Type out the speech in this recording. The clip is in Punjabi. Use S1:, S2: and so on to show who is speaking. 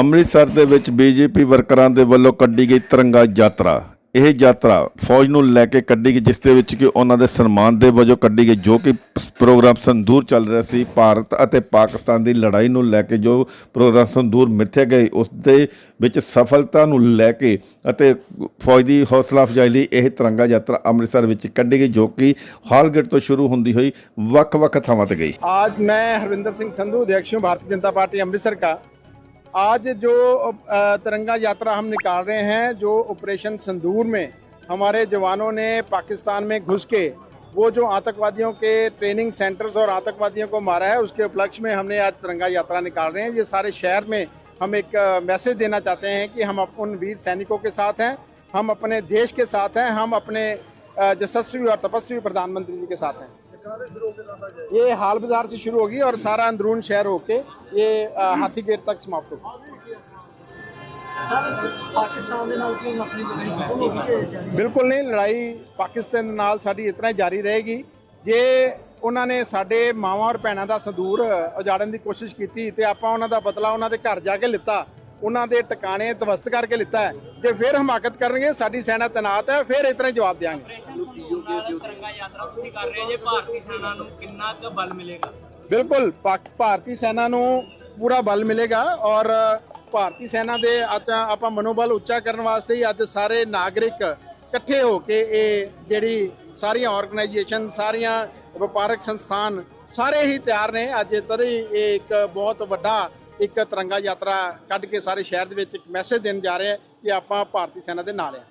S1: ਅੰਮ੍ਰਿਤਸਰ ਦੇ ਵਿੱਚ ਬੀਜੇਪੀ ਵਰਕਰਾਂ ਦੇ ਵੱਲੋਂ ਕੱਢੀ ਗਈ ਤਿਰੰਗਾ ਯਾਤਰਾ। ਇਹ ਯਾਤਰਾ ਫੌਜ ਨੂੰ ਲੈ ਕੇ ਕੱਢੀ ਗਈ, ਜਿਸ ਦੇ ਵਿੱਚ ਕਿ ਉਹਨਾਂ ਦੇ ਸਨਮਾਨ ਦੇ ਵਜੋਂ ਕੱਢੀ ਗਈ, ਜੋ ਕਿ ਪ੍ਰੋਗਰਾਮ ਸੰਦੂਰ ਚੱਲ ਰਿਹਾ ਸੀ। ਭਾਰਤ ਅਤੇ ਪਾਕਿਸਤਾਨ ਦੀ ਲੜਾਈ ਨੂੰ ਲੈ ਕੇ ਜੋ ਪ੍ਰੋਗਰਾਮ ਸੰਦੂਰ ਮਿੱਥੇ ਗਏ, ਉਸ ਦੇ ਵਿੱਚ ਸਫਲਤਾ ਨੂੰ ਲੈ ਕੇ ਅਤੇ ਫੌਜ ਦੀ ਹੌਸਲਾ ਅਫਜ਼ਾਈ ਲਈ ਇਹ ਤਿਰੰਗਾ ਯਾਤਰਾ ਅੰਮ੍ਰਿਤਸਰ ਵਿੱਚ ਕੱਢੀ ਗਈ, ਜੋ ਕਿ ਹਾਲਗੇਟ ਤੋਂ ਸ਼ੁਰੂ ਹੁੰਦੀ ਹੋਈ ਵੱਖ-ਵੱਖ ਥਾਵਾਂ ਤੇ ਗਈ।
S2: ਅੱਜ ਮੈਂ ਹਰਵਿੰਦਰ ਸਿੰਘ ਸੰਧੂ ਅਧਿਕਸ਼ ਭਾਰਤੀ ਜਨਤਾ ਪਾਰਟੀ ਅੰਮ੍ਰਿਤਸਰ ਦਾ आज जो तिरंगा यात्रा हम निकाल रहे हैं, जो ऑपरेशन संदूर में हमारे जवानों ने पाकिस्तान में घुस के, वो जो आतंकवादियों के ट्रेनिंग सेंटर्स और आतंकवादियों को मारा है, उसके उपलक्ष्य में हमने आज तिरंगा यात्रा निकाल रहे हैं। ये सारे शहर में हम एक मैसेज देना चाहते हैं कि हम उन वीर सैनिकों के साथ हैं, हम अपने देश के साथ हैं, हम अपने यशस्वी और तपस्वी प्रधानमंत्री जी के साथ हैं। ये हाल बाजार से शुरू होगी और सारा अंदरून शहर होके ये अ, हाथी गेट तक समाप्त होगी
S3: ਪਾਕਿਸਤਾਨ ਦੇ ਨਾਲ ਕੋਈ ਨਫਰੀ ਨਹੀਂ
S2: ਬਿਲਕੁਲ ਨਹੀਂ ਲੜਾਈ ਪਾਕਿਸਤਾਨ ਦੇ ਨਾਲ ਸਾਡੀ ਇਸ ਤਰ੍ਹਾਂ ਹੀ ਜਾਰੀ ਰਹੇਗੀ ਜੇ ਉਹਨਾਂ ਨੇ ਸਾਡੇ ਮਾਵਾਂ ਔਰ ਭੈਣਾਂ ਦਾ ਸੰਦੂਰ ਉਜਾੜਨ ਦੀ ਕੋਸ਼ਿਸ਼ ਕੀਤੀ ਤੇ ਆਪਾਂ ਉਹਨਾਂ ਦਾ ਬਦਲਾ ਉਹਨਾਂ ਦੇ ਘਰ ਜਾ ਕੇ ਲਿੱਤਾ ਉਹਨਾਂ ਦੇ ਟਿਕਾਣੇ ਤਵਸਤ ਕਰਕੇ ਲਿੱਤਾ ਹੈ ਜੇ ਫਿਰ ਹਮਾਕਤ ਕਰਨਗੇ ਸਾਡੀ ਸੈਨਾ ਤੈਨਾਤ ਹੈ ਫਿਰ ਇਸ ਤਰ੍ਹਾਂ ਹੀ ਜਵਾਬ ਦੇਵਾਂਗੇ
S4: ਤਿਰੰਗਾ ਯਾਤਰਾ ਤੁਸੀਂ ਕਰ ਰਹੇ ਜੇ ਭਾਰਤੀ ਸੈਨਾ ਨੂੰ ਕਿੰਨਾ ਕੁ ਬਲ ਮਿਲੇਗਾ?
S2: ਬਿਲਕੁਲ ਪਾਕ- ਭਾਰਤੀ ਸੈਨਾ ਨੂੰ ਪੂਰਾ ਬਲ ਮਿਲੇਗਾ ਔਰ ਭਾਰਤੀ ਸੈਨਾ ਦੇ ਅੱਜ ਆਪਾਂ ਮਨੋਬਲ ਉੱਚਾ ਕਰਨ ਵਾਸਤੇ ਹੀ ਅੱਜ ਸਾਰੇ ਨਾਗਰਿਕ ਇਕੱਠੇ ਹੋ ਕੇ ਇਹ ਜਿਹੜੀ ਸਾਰੀਆਂ ਆਰਗੇਨਾਈਜੇਸ਼ਨ ਸਾਰੀਆਂ ਵਪਾਰਕ ਸੰਸਥਾਨ ਸਾਰੇ ਹੀ ਤਿਆਰ ਨੇ। ਅੱਜ ਤਦ ਹੀ ਇਹ ਇੱਕ ਬਹੁਤ ਵੱਡਾ ਇੱਕ ਤਿਰੰਗਾ ਯਾਤਰਾ ਕੱਢ ਕੇ ਸਾਰੇ ਸ਼ਹਿਰ ਦੇ ਵਿੱਚ ਇੱਕ ਮੈਸੇਜ ਦੇਣ ਜਾ ਰਹੇ ਆ ਕਿ ਆਪਾਂ ਭਾਰਤੀ ਸੈਨਾ ਦੇ ਨਾਲ ਆ।